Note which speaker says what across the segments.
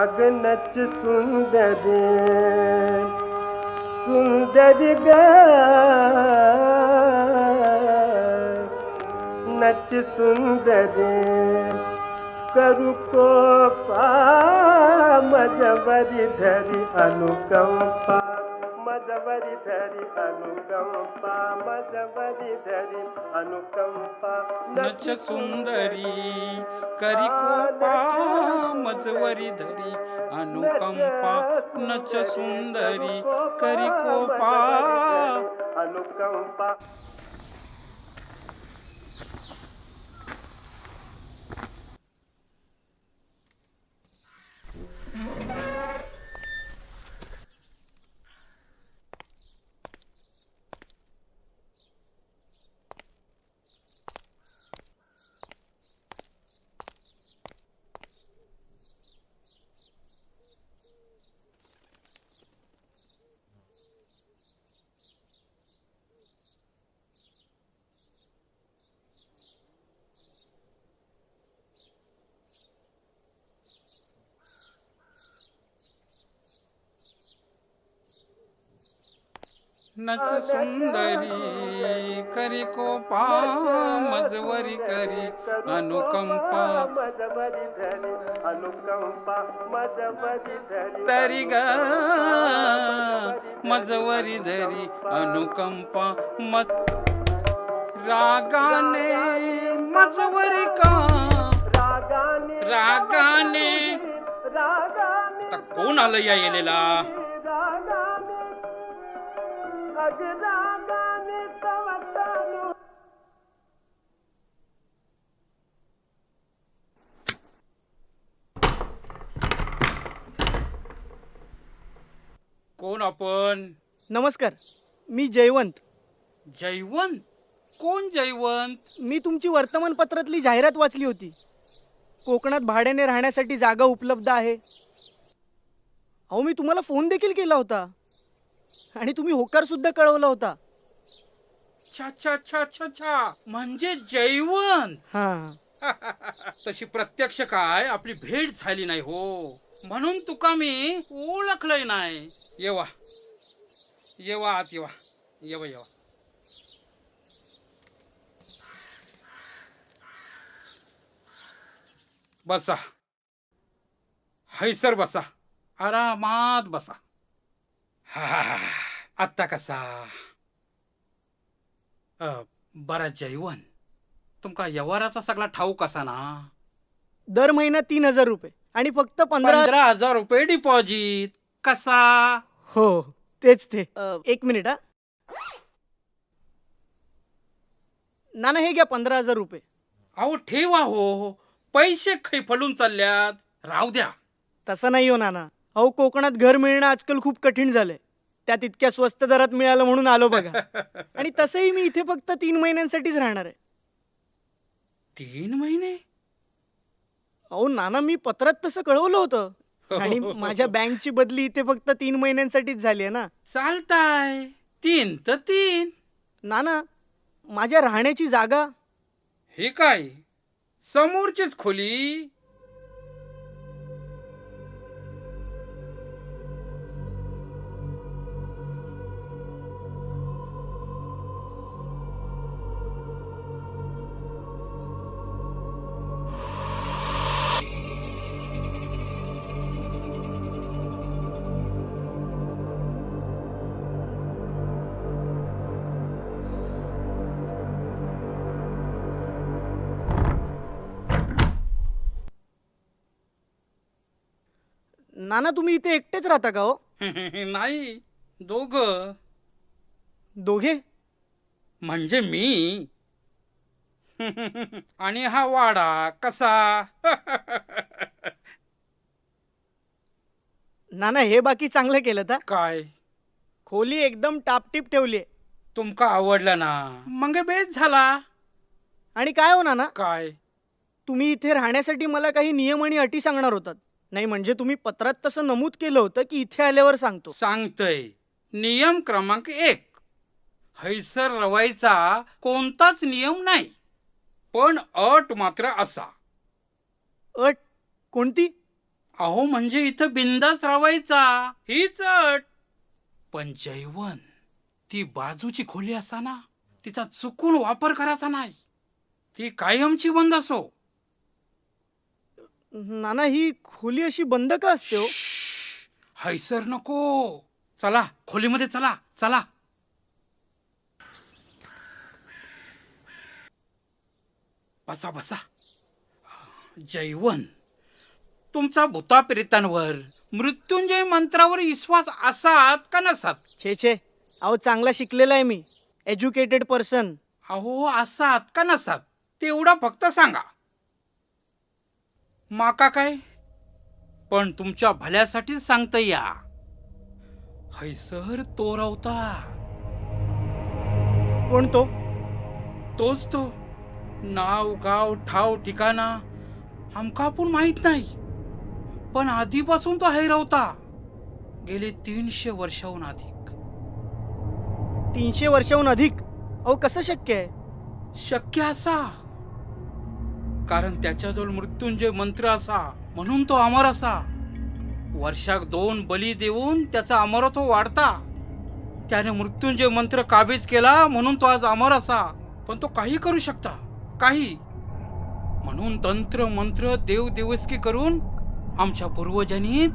Speaker 1: अगनच सुंदरी सुंदरी ग नच सुंदरी करू कोपा मजवरी धरी अनुकंपा मजवरी धरी अनुकंपा मजवरी धरी अनुकंपा
Speaker 2: नच सुंदरी करी कोपा मजवरी धरी अनुकंपा नच सुंदरी करी कोपा
Speaker 1: अनुकंपा
Speaker 2: नच सुंदरी करी कोपा मजवरी करी अनुकंपा.
Speaker 1: मजवरी धरी अनुकंपा मजवरी धरी
Speaker 2: तरी ग मजवरी धरी अनुकंपा. मज रागाने मजवरी का?
Speaker 1: रागाने
Speaker 2: रागाने. कोण आलं या येलेला? कोण आपण?
Speaker 3: नमस्कार मी जयवंत.
Speaker 2: जयवंत? कोण जयवंत?
Speaker 3: मी तुमची वर्तमानपत्रातली जाहिरात वाचली होती. कोकणात भाड्याने राहण्यासाठी जागा उपलब्ध आहे. अहो मी तुम्हाला फोन देखील केला होता. आणि तुम्ही होकार सुद्धा कळवला होता.
Speaker 2: म्हणजे जयवंत
Speaker 3: हां.
Speaker 2: तशी प्रत्यक्ष काय आपली भेट झाली नाही हो. म्हणून तुका मी ओळखलंय नाही. येवा. येवा आत येवा. येवा येवा. बसा. हैसर बसा. आरामात बसा. हा. आत्ता कसा? अ, बरा जयवंत तुमका व्यवहाराचा सगळा ठाऊक असा ना?
Speaker 3: दर महिना तीन हजार रुपये आणि फक्त पंधरा
Speaker 2: पंधरा हजार रुपये डिपॉझिट कसा?
Speaker 3: हो तेच ते. अ, एक मिनिट हा. ना हे घ्या पंधरा हजार रुपये.
Speaker 2: अहो ठेवा हो. पैसे खैफलून चालल्यात. राहू द्या.
Speaker 3: तसं नाही हो नाना. अहो कोकणात घर मिळणं आजकाल खूप कठीण झालंय. त्यात इतक्या स्वस्त दरात मिळालं म्हणून आलो बघा. आणि तसंही मी इथे फक्त तीन महिन्यांसाठीच राहणार आहे.
Speaker 2: तीन महिने?
Speaker 3: अहो नाना मी पत्रात तसं कळवलं होतं. आणि माझ्या बँकची बदली इथे फक्त तीन महिन्यांसाठीच झाली आहे ना.
Speaker 2: चालताय. तीन तर तीन.
Speaker 3: नाना माझ्या राहण्याची जागा
Speaker 2: हे काय? समोरचीच खोली?
Speaker 3: नाना तुम्ही इथे एकटेच राहता का हो?
Speaker 2: नाही दोघ.
Speaker 3: दोघे?
Speaker 2: म्हणजे मी. आणि हा वाडा कसा?
Speaker 3: नाना हे बाकी चांगलं केलं तर
Speaker 2: काय?
Speaker 3: खोली एकदम टापटीप ठेवली
Speaker 2: तुमका आवडलं ना. मग बेस झाला.
Speaker 3: आणि काय हो नाना?
Speaker 2: काय?
Speaker 3: तुम्ही इथे राहण्यासाठी मला काही नियम आणि अटी सांगणार होतात. नाही म्हणजे तुम्ही पत्रात तसं नमूद केलं होतं की इथे आल्यावर सांगतो.
Speaker 2: सांगतय. नियम क्रमांक एक. हैसर रवायचा कोणताच नियम नाही पण अट मात्र असा.
Speaker 3: अट? कोणती?
Speaker 2: अहो म्हणजे इथं बिंदास रावायचा. हीच अट. पण जैवन ती बाजूची खोली असा ना तिचा चुकून वापर करायचा नाही. ती कायमची बंद असो.
Speaker 3: नाना ही खोली अशी बंद का असते हो?
Speaker 2: हैसर नको. चला खोलीमध्ये चला चला. बसा बसा. जैवन तुमचा भूताप्रेतांवर मृत्युंजय मंत्रावर विश्वास असात का नसात?
Speaker 3: छे छे. अहो चांगला शिकलेला आहे मी. एज्युकेटेड पर्सन
Speaker 2: अहो असात का नसात? तेवढा फक्त सांगा. माका काय? पण तुमच्या भल्यासाठीच सांगता या. हैसर तो रावता.
Speaker 3: कोण तो?
Speaker 2: तोच तो. नाव गाव ठाव ठिकाणा आमका पण माहीत नाही. पण आधीपासून तो हैरवता गेले तीनशे वर्षाहून अधिक.
Speaker 3: तीनशे वर्षाहून अधिक? अहो कसं शक्य आहे?
Speaker 2: शक्य असा. कारण त्याच्याजवळ मृत्युंजय मंत्र असा म्हणून तो अमर असा. वर्षाक दोन बली देऊन त्याचा अमरत्व वाढता. त्याने मृत्युंजय मंत्र काबीज केला म्हणून तो आज अमर असा. पण तो काही करू शकता. काही. म्हणून तंत्र मंत्र देव देवस्की करून आमच्या पूर्वजांनी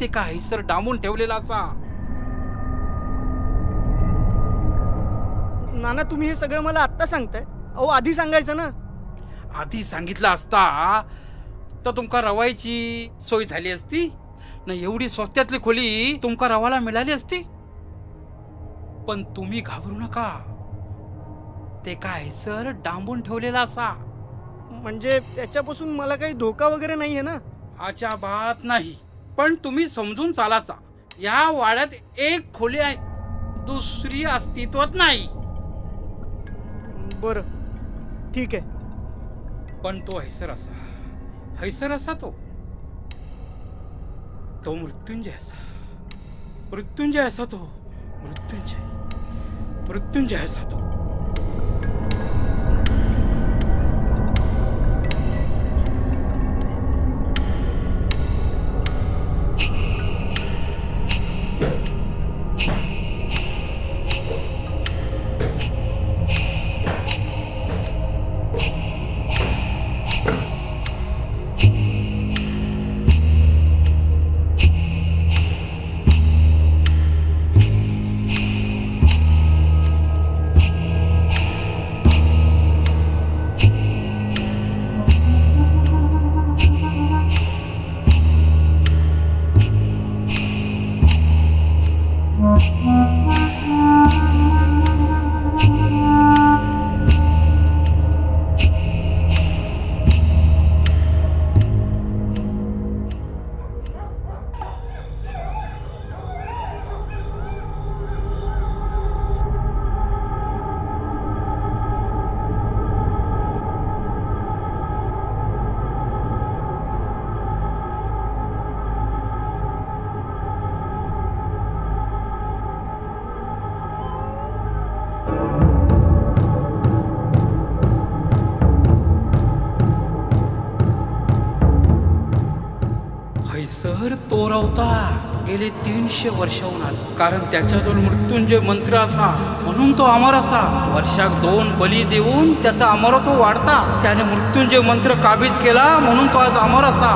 Speaker 2: ते काही सर डांबून ठेवलेला असा.
Speaker 3: नाना तुम्ही हे सगळं मला आत्ता सांगताय. अहो आधी सांगायचं ना?
Speaker 2: आधी सांगितलं असता तर तुमका रवायची सोय झाली असती. न एवढी स्वस्त्यातली खोली तुमका रवाला मिळाली असती. पण तुम्ही घाबरू नका. ते काय सर डांबून ठेवलेला असा.
Speaker 3: म्हणजे त्याच्यापासून मला काही धोका वगैरे नाही आहे ना?
Speaker 2: अजाबात नाही. पण तुम्ही समजून चालाचा. या वाड्यात एक खोली आहे. दुसरी अस्तित्वात नाही.
Speaker 3: बरं. ठीक आहे.
Speaker 2: पण तो हैसर असा हैसर असा तो. तो मृत्युंजय असा. मृत्युंजय असा तो. मृत्युंजय. मृत्युंजय असा तो. हैसर तोरवता गेले तीनशे वर्षाहून आले कारण त्याच्याजवळ मृत्युंजय मंत्र असा म्हणून तो अमर असा. वर्षाक दोन बली देऊन त्याचा अमरत्व वाढता. त्याने मृत्युंजय मंत्र काबीज केला म्हणून तो आज अमर असा.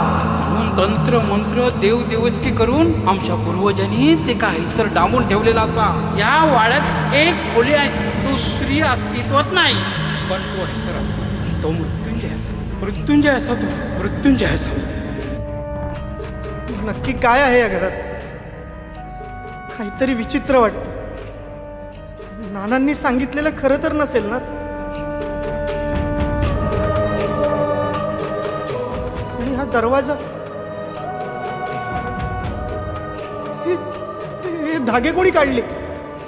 Speaker 2: म्हणून तंत्र मंत्र देव देवस्की करून आमच्या पूर्वजांनी ते का हैसर डांबून ठेवलेला असा. या वाड्यात एक खोली आहे दुसरी अस्तित्वात नाही. पण तो हैसर असतो. तो मृत्युंजय असा. मृत्युंजय असा तो. मृत्युंजय असा तो.
Speaker 3: नक्की काय आहे या घरात? काहीतरी विचित्र वाटतं. नानांनी सांगितलेलं खरं तर नसेल ना? आणि हा दरवाजा? हे- धागे कोणी काढले?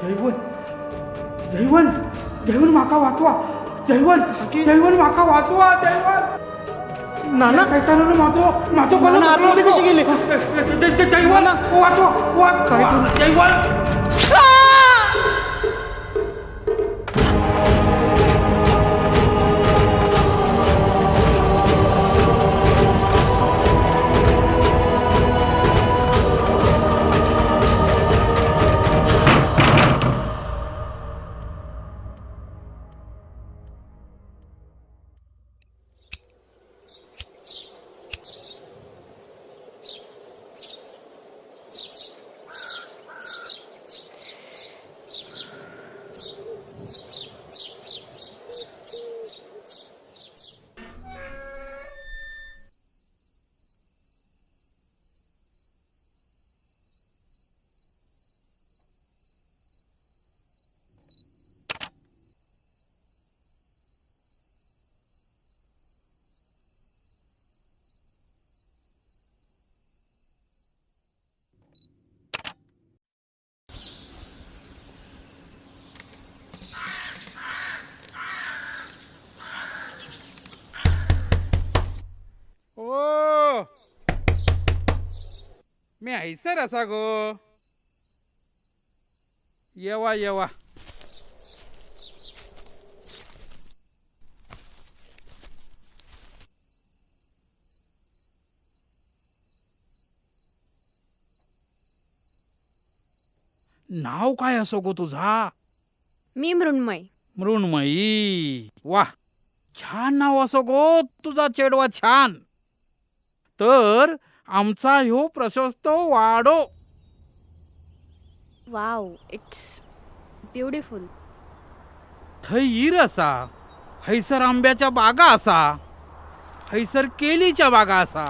Speaker 2: जैवन जैवन जैवन माका वाचवा. जैवन जैवन माका वाचवा जैवन
Speaker 3: नाना.
Speaker 2: कैतानानं माझं माझं
Speaker 3: नाना, आतमध्ये कसे गेले?
Speaker 2: जैवन वाचवा वाच
Speaker 3: काय तू-
Speaker 2: मी ऐसर असा गो. येवा येवा. नाव काय असो गो तुझा?
Speaker 4: मी मृण्मय.
Speaker 2: मृण्मयी. वा. छान नाव असो गो तुझा चेडवा छान. तर आमचा ह्यो प्रशस्त वाडो.
Speaker 4: Wow it's beautiful.
Speaker 2: थंय हिर असा हैसर आंब्याच्या बागा असा हैसर केलीच्या बागा असा.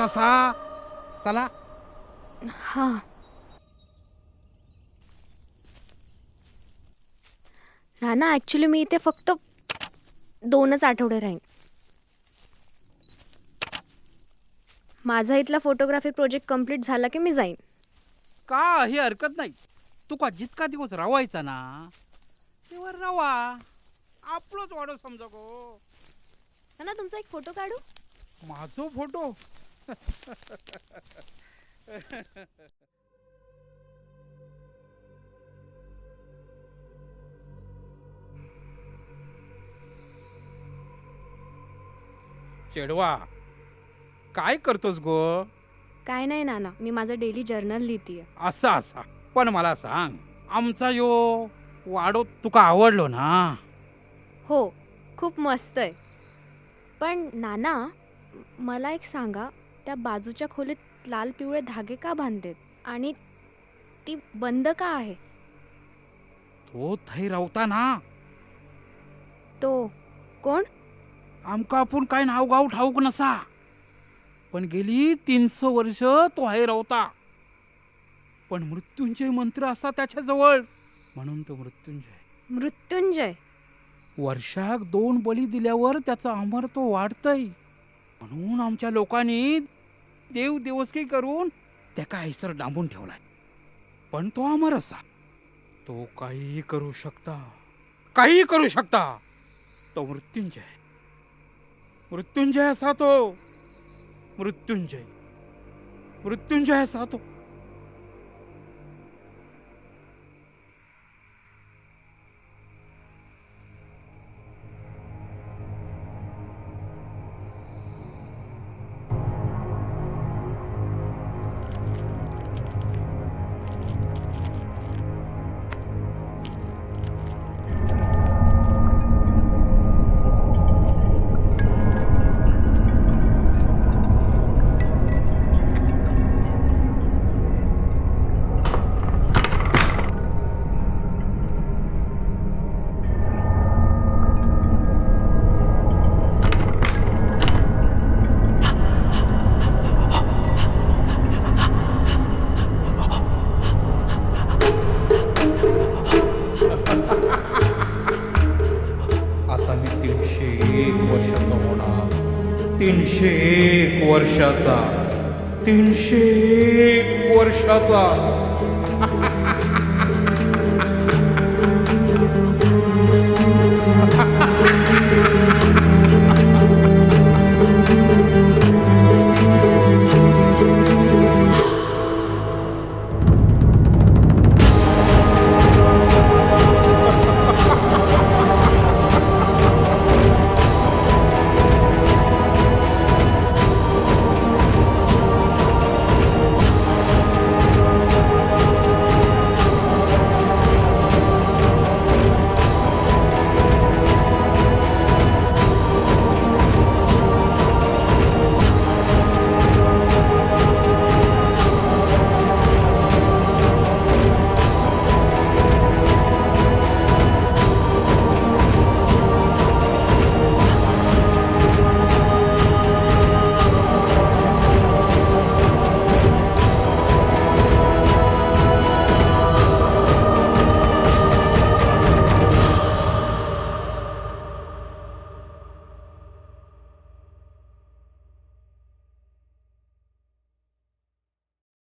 Speaker 2: बघतासा चला.
Speaker 4: हां. ना ना ॲक्च्युली मी इथे फक्त दोनच आठवडे राहीन. माझा इथला फोटोग्राफी प्रोजेक्ट कंप्लीट झाला की मी जाईन.
Speaker 2: का ही हरकत नाही. तुका जितका दिवस रावायचा ना तेव्हा रावा. आपलोच वाडो समजा गो.
Speaker 4: ना तुमचा एक फोटो काढू.
Speaker 2: माझो फोटो चेडवा काय करतोस गो?
Speaker 4: काय नाही नाना मी माझं डेली जर्नल लिहितीये.
Speaker 2: असा असा. पण मला सांग आमचा यो वाडो तुका आवडलो ना?
Speaker 4: हो खूप मस्त आहे. पण नाना मला एक सांगा त्या बाजूच्या खोलीत लाल पिवळे धागे का बांधलेत? आणि ती बंद का आहे?
Speaker 2: तो थंय रावता ना.
Speaker 4: तो कोण?
Speaker 2: आमका आपूण काय नाव गाव ठाऊक नसा. पण गेली तीनशे वर्ष तो हाय रावता. पण मृत्युंजय मंत्र असा त्याच्याजवळ. म्हणून तो मृत्युंजय.
Speaker 4: मृत्युंजय?
Speaker 2: वर्षाक दोन बळी दिल्यावर त्याचा अमर तो वाढतय. म्हणून आमच्या लोकांनी देव देवस्की करून त्याका हैसर डांबून ठेवलाय. पण तो अमर असा. तो काहीही करू शकता. काहीही करू शकता. तो मृत्युंजय मृत्युंजय असा तो. मृत्युंजय. मृत्युंजय असा तो. तीनशे एक वर्षाचा